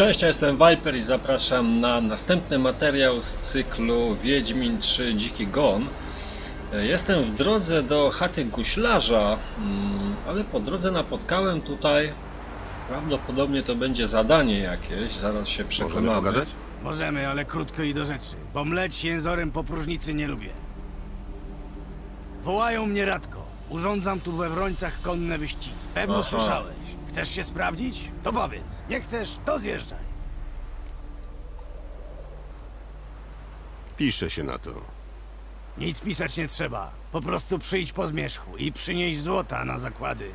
Cześć, ja jestem Viper i zapraszam na następny materiał z cyklu Wiedźmin 3 Dziki Gon. Jestem w drodze do chaty guślarza, mm, ale po drodze napotkałem tutaj, prawdopodobnie to będzie zadanie jakieś, zaraz się Możemy przekonamy. pogadać? Możemy, ale krótko i do rzeczy, bo mleć jęzorem po próżnicy nie lubię. Wołają mnie Radko. Urządzam tu we Wrońcach konne wyścigi. Pewno Aha. słyszałeś. Chcesz się sprawdzić? To powiedz. Nie chcesz? To zjeżdżaj. Pisze się na to. Nic pisać nie trzeba. Po prostu przyjdź po zmierzchu i przynieś złota na zakłady.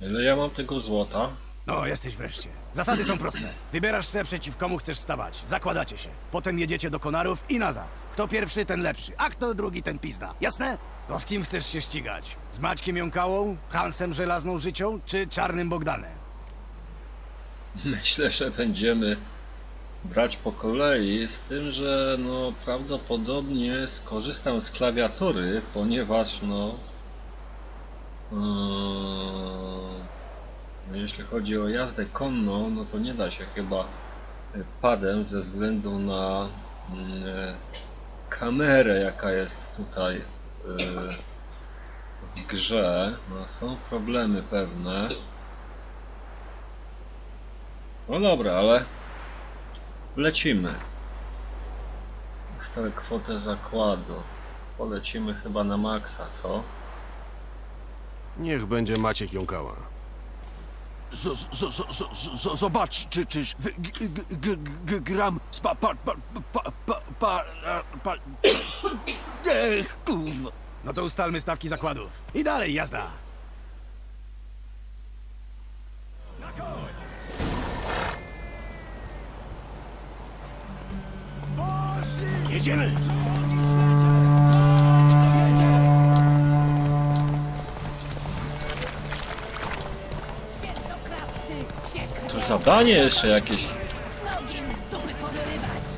Ile ja mam tego złota? No, jesteś wreszcie. Zasady są proste. Wybierasz se przeciw komu chcesz stawać. Zakładacie się. Potem jedziecie do Konarów i nazad. Kto pierwszy, ten lepszy, a kto drugi, ten pizda. Jasne? To z kim chcesz się ścigać? Z Maćkiem Jąkałą, Hansem Żelazną Życią, czy Czarnym Bogdanem? Myślę, że będziemy brać po kolei, z tym, że no prawdopodobnie skorzystam z klawiatury, ponieważ no yy, jeśli chodzi o jazdę konną, no to nie da się chyba padem ze względu na yy, kamerę, jaka jest tutaj yy, w grze. No, są problemy pewne. No dobra, ale lecimy. Stałe kwotę zakładu. Polecimy chyba na maksa, co? Niech będzie Maciek jąkała. Z, z, z, z, z, zobacz, czy, czy gram z pa, pa, pa, pa, pa, pa, pa, Ech. No to ustalmy stawki zakładów. I dalej jazda. Jedziemy! Zadanie jeszcze jakieś.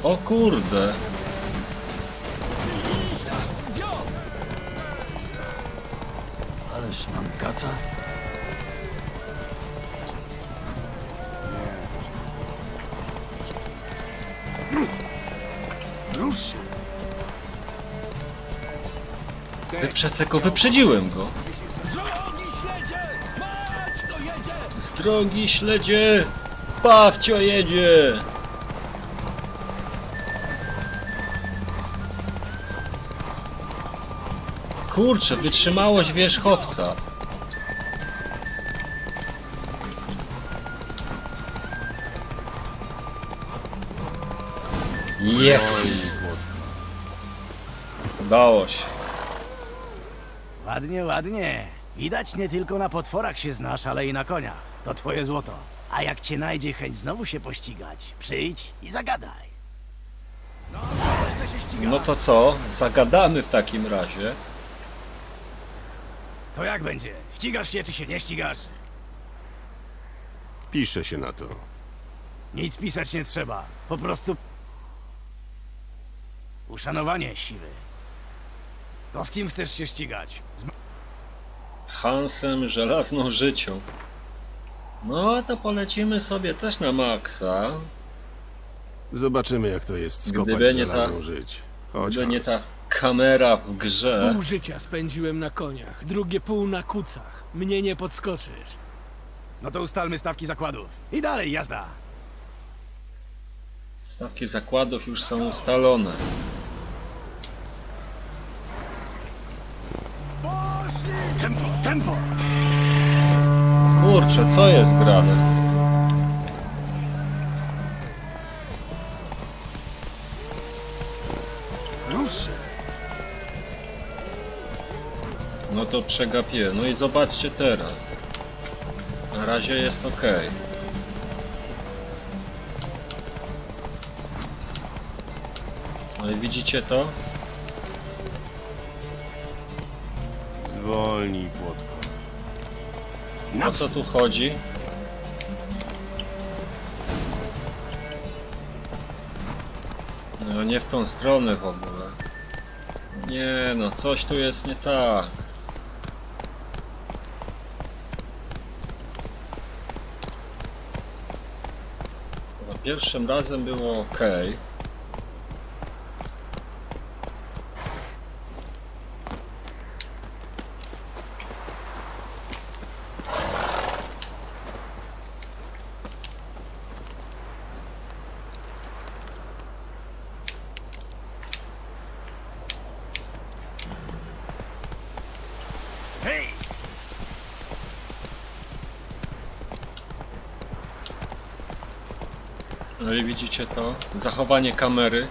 O kurde. Ależ mam kaca. Rusz się. Wyprzedzę go, wyprzedziłem go. Z drogi śledzie! Pawcio jedzie! Kurczę, wytrzymałość wierzchowca. Jest! Udało się. Ładnie, ładnie. Widać nie tylko na potworach się znasz, ale i na koniach. To twoje złoto. A jak cię najdzie chęć znowu się pościgać, przyjdź i zagadaj. No, co jeszcze się ściga? No to co? Zagadamy w takim razie. To jak będzie? Ścigasz się, czy się nie ścigasz? Pisze się na to. Nic pisać nie trzeba. Po prostu... Uszanowanie siły. To z kim chcesz się ścigać? Z... Hansem żelazną życią. No to polecimy sobie też na maksa. Zobaczymy jak to jest skopać Gdyby nie ta- żyć. Chodź, Gdyby nie Hans. ta kamera w grze. Pół życia spędziłem na koniach, drugie pół na kucach. Mnie nie podskoczysz. No to ustalmy stawki zakładów. I dalej jazda. Stawki zakładów już są ustalone. Tempo, tempo! Kurczę, co jest grane? No to przegapię. No i zobaczcie teraz. Na razie jest ok. No i widzicie to? Zwolnij, płotko. O co tu chodzi? No nie w tą stronę w ogóle. Nie no, coś tu jest nie tak. Pierwszym razem było ok. No i widzicie to? Zachowanie kamery.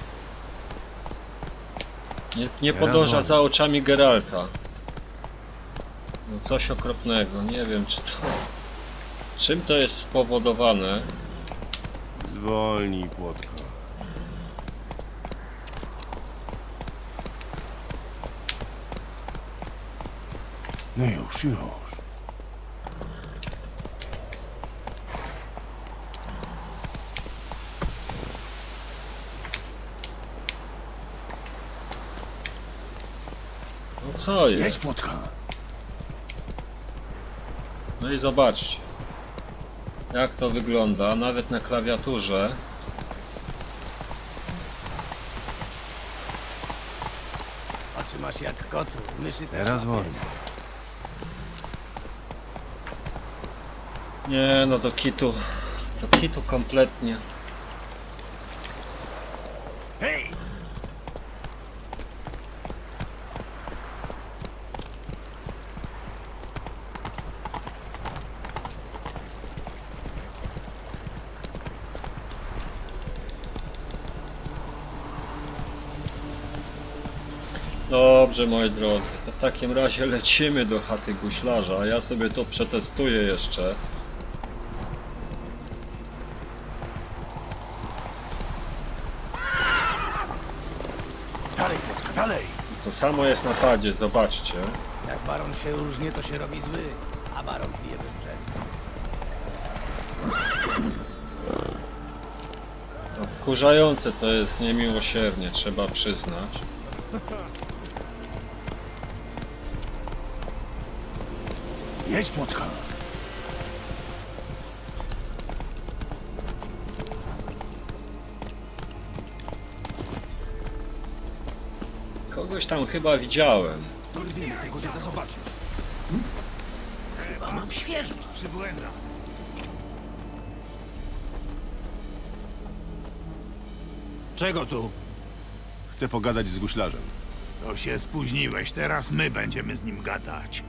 Nie, nie podąża za oczami Geralta. No coś okropnego. Nie wiem czy to... Czym to jest spowodowane? Zwolnij, płotko. No już, już. No co Jedź, jest? płotka. No i zobaczcie. Jak to wygląda, nawet na klawiaturze. Oczy masz jak kocu, myszy też. Teraz wolno. Nie no do kitu. Do kitu kompletnie. Dobrze moi drodzy, w takim razie lecimy do chaty guślarza, a ja sobie to przetestuję jeszcze. Dalej, płotka, dalej! To samo jest na padzie, zobaczcie. Jak baron się różnie, to się robi zły, a baron pije bez przerwy. Wkurzające to jest niemiłosiernie, trzeba przyznać. Jedź, płotka. Kogoś tam chyba widziałem. Dorwiemy tego, że to zobaczy. Chyba mam świeżość przybłęda. Czego tu? Chcę pogadać z guślarzem. To się spóźniłeś, teraz my będziemy z nim gadać.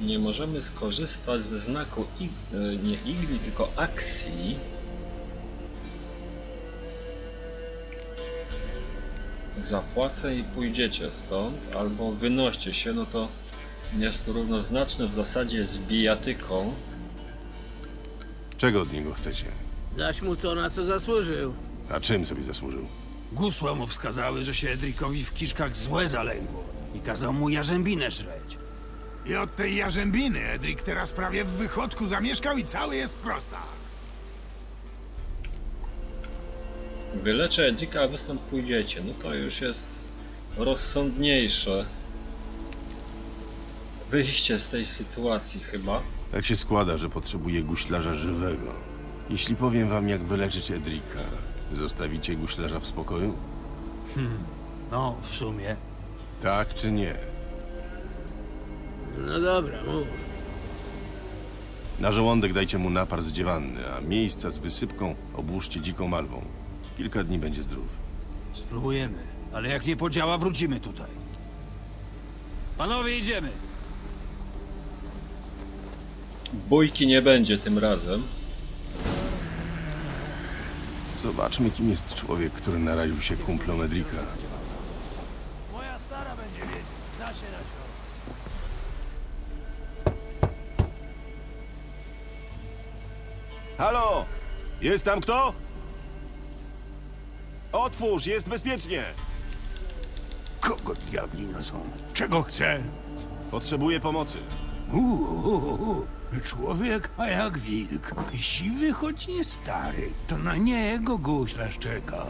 Nie możemy skorzystać ze znaku e, nie igli, tylko akcji. Zapłacę i pójdziecie stąd, albo wynoście się, no to jest to równoznaczne w zasadzie z bijatyką. Czego od niego chcecie? Daś mu to, na co zasłużył. A czym sobie zasłużył? Gusła mu wskazały, że się Edrikowi w kiszkach złe zalęgło i kazał mu jarzębinę żreć. I od tej jarzębiny Edrik teraz prawie w wychodku zamieszkał i cały jest prosta. Wyleczę Edrika, a wy stąd pójdziecie. No to już jest rozsądniejsze wyjście z tej sytuacji chyba. Tak się składa, że potrzebuję guślarza żywego. Jeśli powiem wam, jak wyleczyć Edrika, zostawicie guślarza w spokoju? No, w sumie. Tak czy nie? No dobra, mów. Na żołądek dajcie mu napar z dziewanny, a miejsca z wysypką obłóżcie dziką malwą. Kilka dni będzie zdrów. Spróbujemy, ale jak nie podziała, wrócimy tutaj. Panowie, idziemy. Bójki nie będzie tym razem. Zobaczmy, kim jest człowiek, który naraził się kumplom Edrika. Moja stara będzie wiedzieć, zna się na to. Halo! Jest tam kto? Otwórz, jest bezpiecznie! Kogo diabli niosą? Czego chce? Potrzebuję pomocy. Uuu, człowiek, a jak wilk. Siwy, choć nie stary. To na niego guślarz czekał.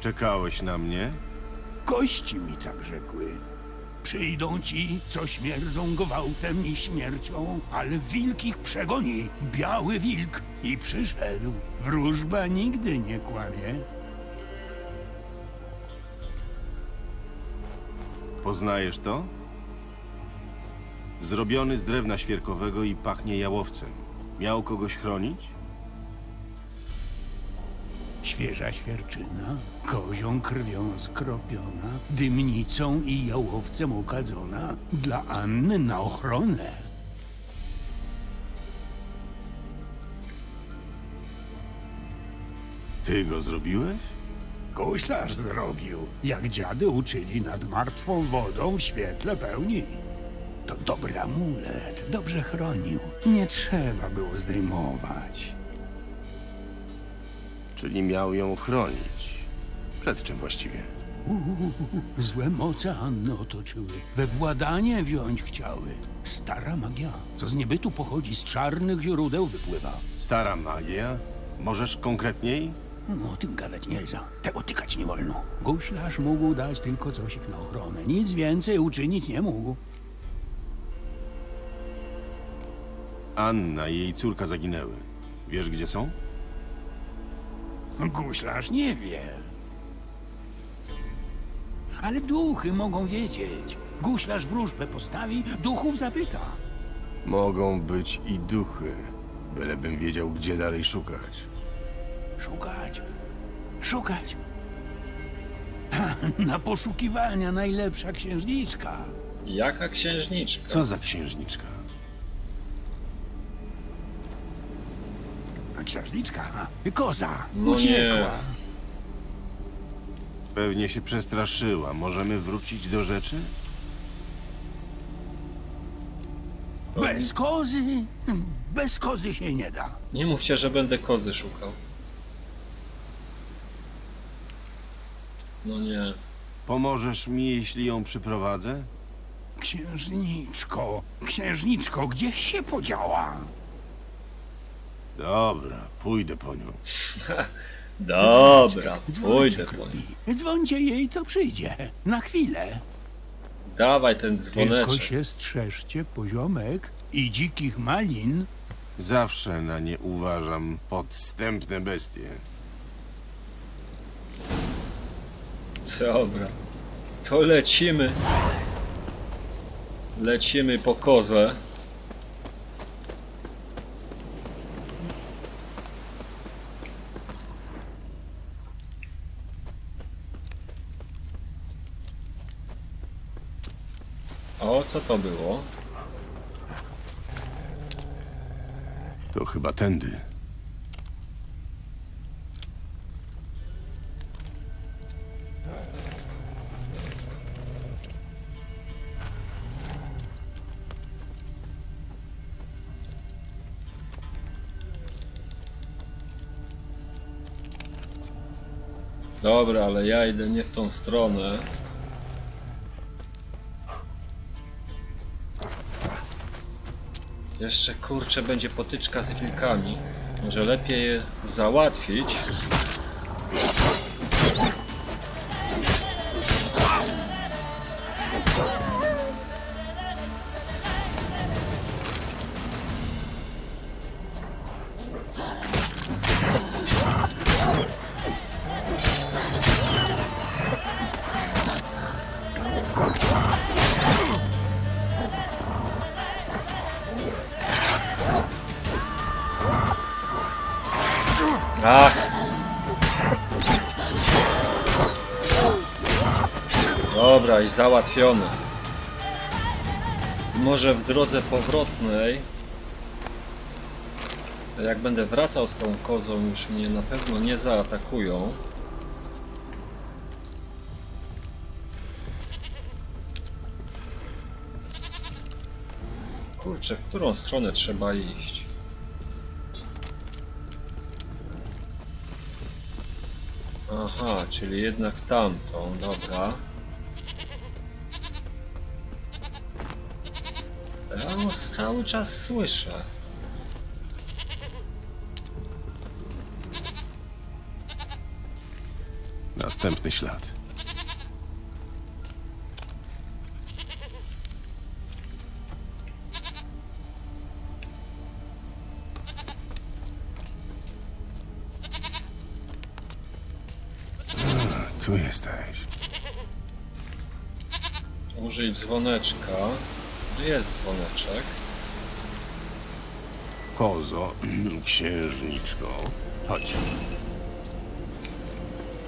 Czekałeś na mnie? Kości mi tak rzekły. Przyjdą ci, co śmierdzą gwałtem i śmiercią, ale wilk ich przegoni, biały wilk, i przyszedł. Wróżba nigdy nie kłamie. Poznajesz to? Zrobiony z drewna świerkowego i pachnie jałowcem. Miał kogoś chronić? Świeża świerczyna, kozią krwią skropiona, dymnicą i jałowcem okadzona, dla Anny na ochronę. Ty go zrobiłeś? Guślarz zrobił, jak dziady uczyli nad martwą wodą w świetle pełni. To dobry amulet, dobrze chronił. Nie trzeba było zdejmować. Czyli miał ją chronić. Przed czym właściwie? Uuu, złe moce Anny otoczyły. We władanie wziąć chciały. Stara magia, co z niebytu pochodzi, z czarnych źródeł wypływa. Stara magia? Możesz konkretniej? No, o tym gadać nie za. Tego tykać nie wolno. Guślarz mógł dać tylko coś ich na ochronę. Nic więcej uczynić nie mógł. Anna i jej córka zaginęły. Wiesz, gdzie są? Guślarz nie wie. Ale duchy mogą wiedzieć. Guślarz wróżbę postawi, duchów zapyta. Mogą być i duchy. Bylebym wiedział, gdzie dalej szukać. Szukać, szukać. Ha, Na poszukiwania najlepsza księżniczka. Jaka księżniczka? Co za księżniczka? Księżniczka, koza, No uciekła. Pewnie się przestraszyła. Możemy wrócić do rzeczy? Bez kozy, bez kozy się nie da. Nie mówcie, że będę kozy szukał. No nie. Pomożesz mi, jeśli ją przyprowadzę? Księżniczko, księżniczko, gdzieś się podziała? Dobra, pójdę po nią. Dobra, Dzwoneczek pójdę po robi. nim. Dzwońcie jej, to przyjdzie. Na chwilę. Dawaj ten Tylko dzwoneczek. się strzeżcie poziomek i dzikich malin. Zawsze na nie uważam podstępne bestie. Dobra. To lecimy. Lecimy po kozę. O, co to było? To chyba tędy. Dobra, ale ja idę nie w tą stronę. Jeszcze kurczę będzie potyczka z wilkami. Może lepiej je załatwić. Ach! Dobra, i załatwiony. Może w drodze powrotnej, jak będę wracał z tą kozą, już mnie na pewno nie zaatakują. Kurczę, w którą stronę trzeba iść? Czyli jednak tamtą, dobra. Ja ją cały czas słyszę. Następny ślad. Jesteś. Użyj dzwoneczka. No Jest dzwoneczek. Kozo, księżniczko. Chodź,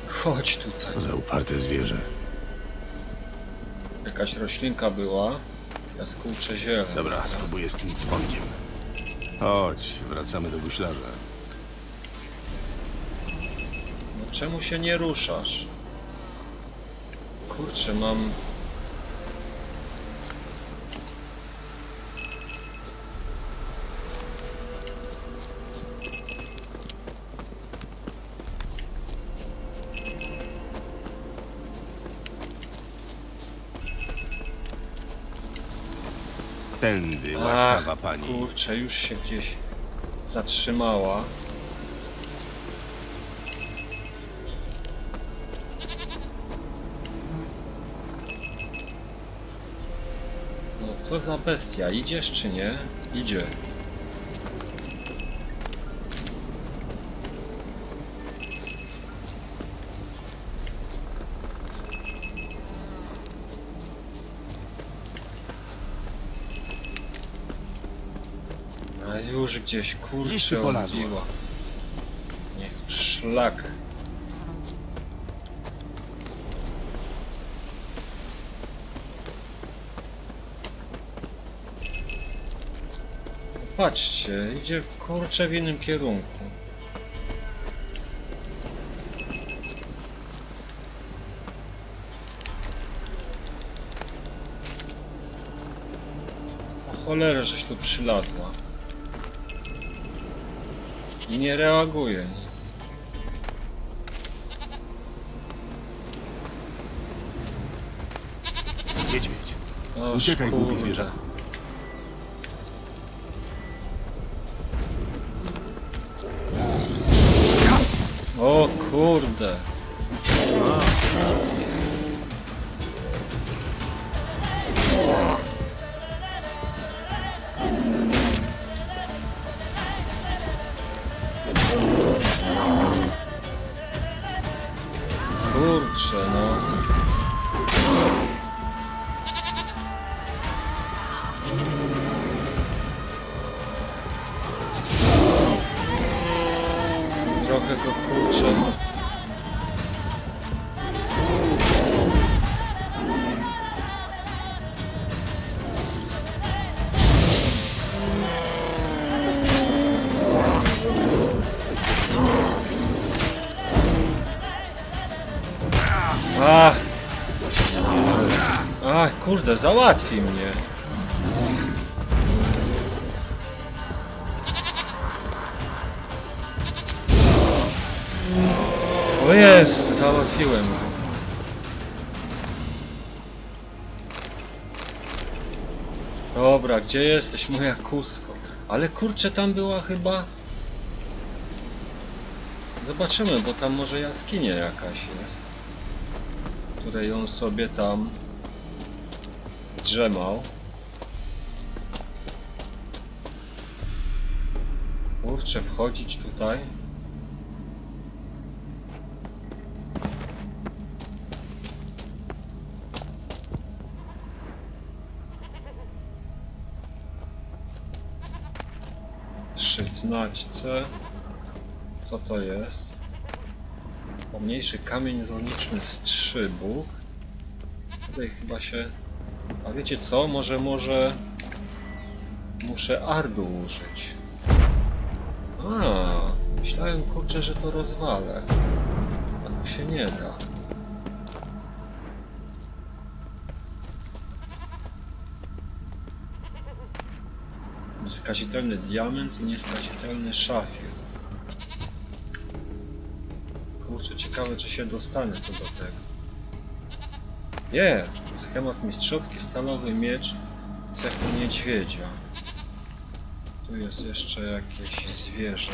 Chodź tutaj. za uparte zwierzę. Jakaś roślinka była. Jaskółcze ziele. Dobra, spróbuję z tym dzwonkiem. Chodź, wracamy do guślarza. No czemu się nie ruszasz? Kurczę, mam... Tędy, łaskawa Ach, pani. Kurczę, już się gdzieś zatrzymała. Co za bestia, idziesz czy nie? Idzie. A już gdzieś Gdzieś kurczę tu polazła. odbiła. Niech szlak. Patrzcie, idzie kurczę w innym kierunku. O cholerę, żeś tu przylazła. I nie reaguje nic. Niedźwiedź. O, Uciekaj, głupi kurde. zwierzaku. Kurde. Kurde, załatwi mnie. O jest, załatwiłem. Dobra, gdzie jesteś moja kusko? Ale kurczę, tam była chyba... Zobaczymy, bo tam może jaskinia jakaś jest. Której on sobie tam drzemał. Kurczę, wchodzić tutaj? Szczytnaćce. Co to jest? Pomniejszy kamień runiczny z trzybuk. Tutaj chyba się... A wiecie co? Może, może... Muszę ardu użyć. A, myślałem kurczę, że to rozwalę. Tu się nie da. Nieskazitelny diament i nieskazitelny szafir. Kurczę, ciekawe czy się dostanę tu do tego. Je! Schemat mistrzowski, stalowy miecz, cechu niedźwiedzia. Tu jest jeszcze jakieś zwierzę.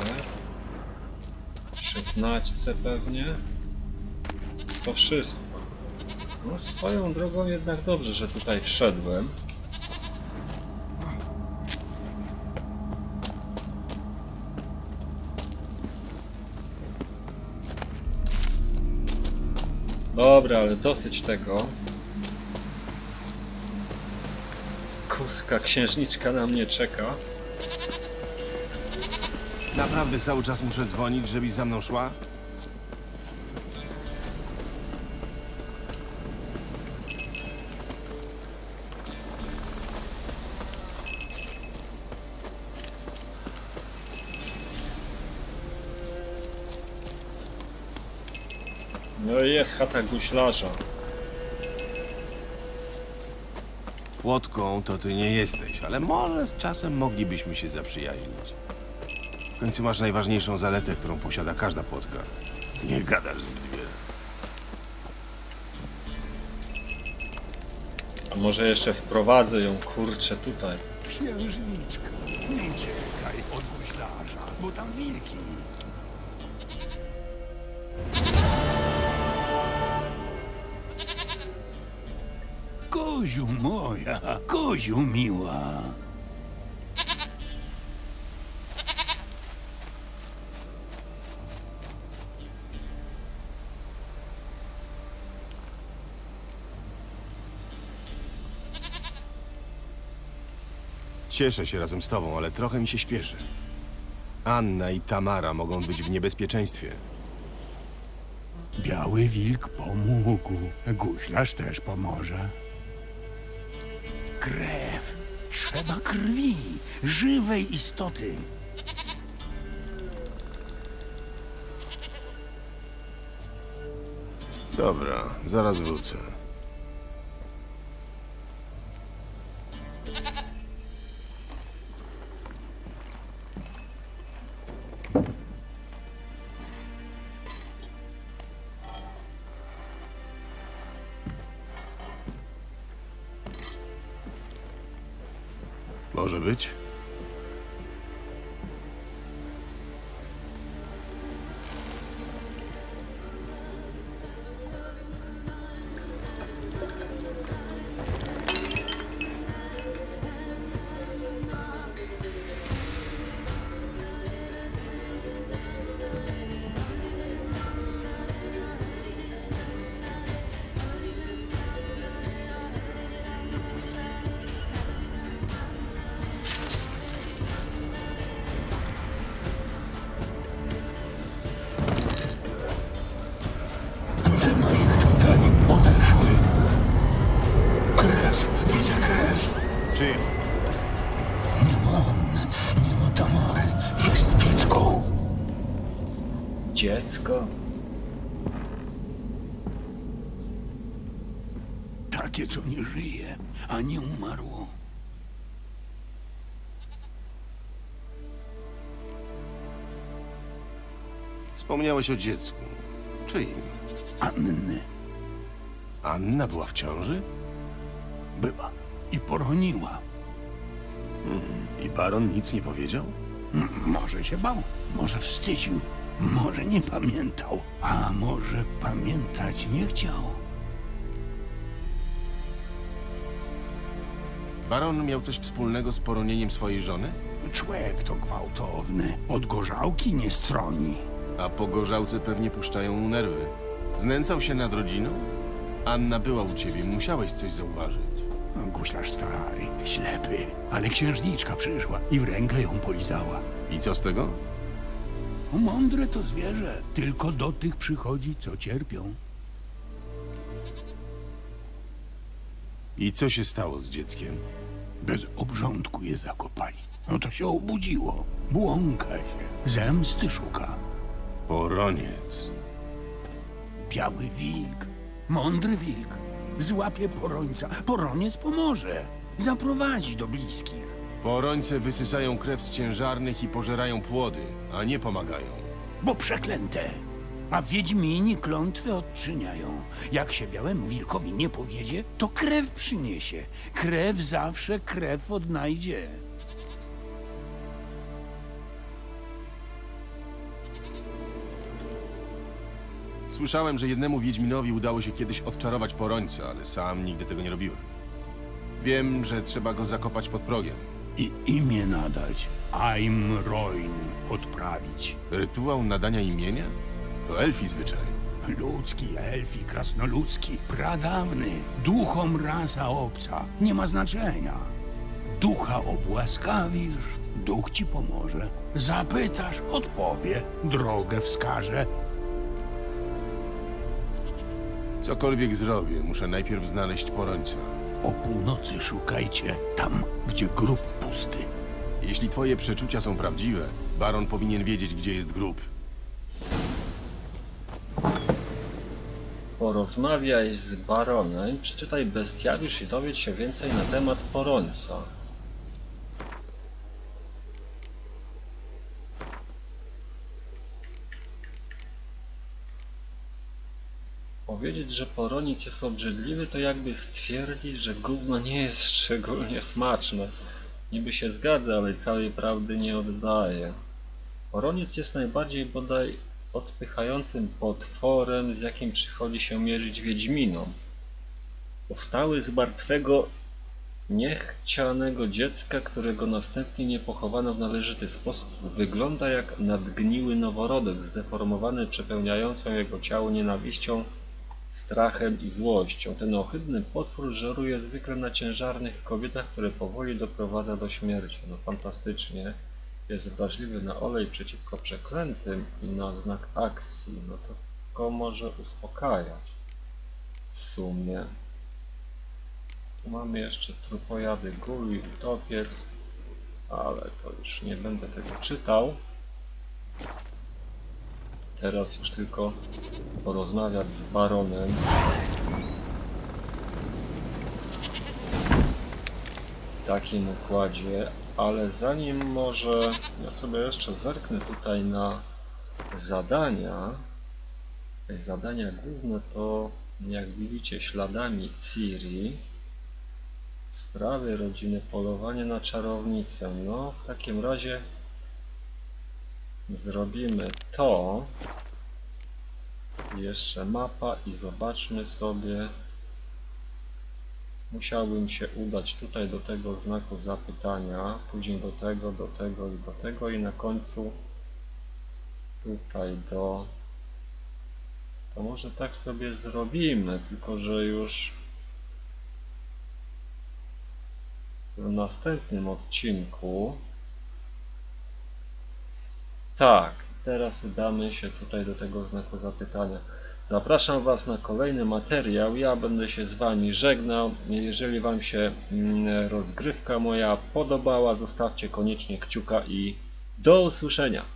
Przy naćce pewnie. to wszystko. No swoją drogą jednak dobrze, że tutaj wszedłem. Dobra, ale dosyć tego. Kuska księżniczka na mnie czeka. Naprawdę cały czas muszę dzwonić, żebyś za mną szła? No i jest chata guślarza. Płotką to ty nie jesteś, ale może z czasem moglibyśmy się zaprzyjaźnić. W końcu masz najważniejszą zaletę, którą posiada każda płotka. Nie gadasz zbyt wiele. A może jeszcze wprowadzę ją kurczę tutaj. Księżniczka, nie uciekaj od guślarza, bo tam wilki. Koziu moja, koziu miła. Cieszę się razem z tobą, ale trochę mi się śpieszy. Anna i Tamara mogą być w niebezpieczeństwie. Biały wilk pomógł, guślarz też pomoże. Krew, trzeba krwi, żywej istoty. Dobra, zaraz wrócę. Może żyje, a nie umarło. Wspomniałeś o dziecku. Czyim? Anny Anna była w ciąży? była i poroniła. I baron nic nie powiedział? M- Może się bał, może wstydził, może nie pamiętał, a może pamiętać nie chciał. Baron miał coś wspólnego z poronieniem swojej żony? Człowiek to gwałtowny, od gorzałki nie stroni. A po gorzałce pewnie puszczają mu nerwy. Znęcał się nad rodziną? Anna była u ciebie, musiałeś coś zauważyć. Guślarz stary, ślepy, ale księżniczka przyszła i w rękę ją polizała. I co z tego? Mądre to zwierzę, tylko do tych przychodzi, co cierpią. I co się stało z dzieckiem? Bez obrządku je zakopali. No to się obudziło. Błąka się. Zemsty szuka. Poroniec. Biały wilk. Mądry wilk. Złapie porońca. Poroniec pomoże. Zaprowadzi do bliskich. Porońce wysysają krew z ciężarnych i pożerają płody, a nie pomagają. Bo przeklęte. A wiedźmini klątwy odczyniają. Jak się białemu wilkowi nie powiedzie, to krew przyniesie. Krew zawsze krew odnajdzie. Słyszałem, że jednemu Wiedźminowi udało się kiedyś odczarować porońca, ale sam nigdy tego nie robiłem. Wiem, że trzeba go zakopać pod progiem. I imię nadać. Aim Roin odprawić. Rytuał nadania imienia? To elfi zwyczaj. Ludzki, elfi, krasnoludzki, pradawny, duchom rasa obca, nie ma znaczenia. Ducha obłaskawisz, duch ci pomoże. Zapytasz, odpowie, drogę wskaże. Cokolwiek zrobię, muszę najpierw znaleźć porońca. O północy szukajcie tam, gdzie grób pusty. Jeśli twoje przeczucia są prawdziwe, baron powinien wiedzieć, gdzie jest grób. Porozmawiaj z baronem, przeczytaj bestiariusz i dowiedz się więcej na temat porońca. Powiedzieć, że poronic jest obrzydliwy, to jakby stwierdzić, że gówno nie jest szczególnie smaczne. Niby się zgadza, ale całej prawdy nie oddaje. Poroniec jest najbardziej bodaj odpychającym potworem, z jakim przychodzi się mierzyć Wiedźminom. Powstały z martwego, niechcianego dziecka, którego następnie nie pochowano w należyty sposób. Wygląda jak nadgniły noworodek, zdeformowany przepełniającą jego ciało nienawiścią, strachem i złością. Ten ohydny potwór żeruje zwykle na ciężarnych kobietach, które powoli doprowadza do śmierci. No fantastycznie. Jest wrażliwy na olej przeciwko przeklętym i na znak akcji. No to go może uspokajać. W sumie. Tu mamy jeszcze trupojady guli utopiec, ale to już nie będę tego czytał. Teraz już tylko porozmawiać z baronem. Takim układzie, ale zanim może ja sobie jeszcze zerknę tutaj na zadania. Zadania główne to, jak widzicie, śladami Ciri. Sprawy rodziny, polowanie na czarownicę. No, w takim razie zrobimy to. Jeszcze mapa i zobaczmy sobie. Musiałbym się udać tutaj do tego znaku zapytania, później do tego, do tego i do tego i na końcu tutaj do... To może tak sobie zrobimy, tylko że już w następnym odcinku. Tak, teraz udamy się tutaj do tego znaku zapytania. Zapraszam Was na kolejny materiał. Ja będę się z Wami żegnał. Jeżeli Wam się mm, rozgrywka moja podobała, zostawcie koniecznie kciuka i do usłyszenia.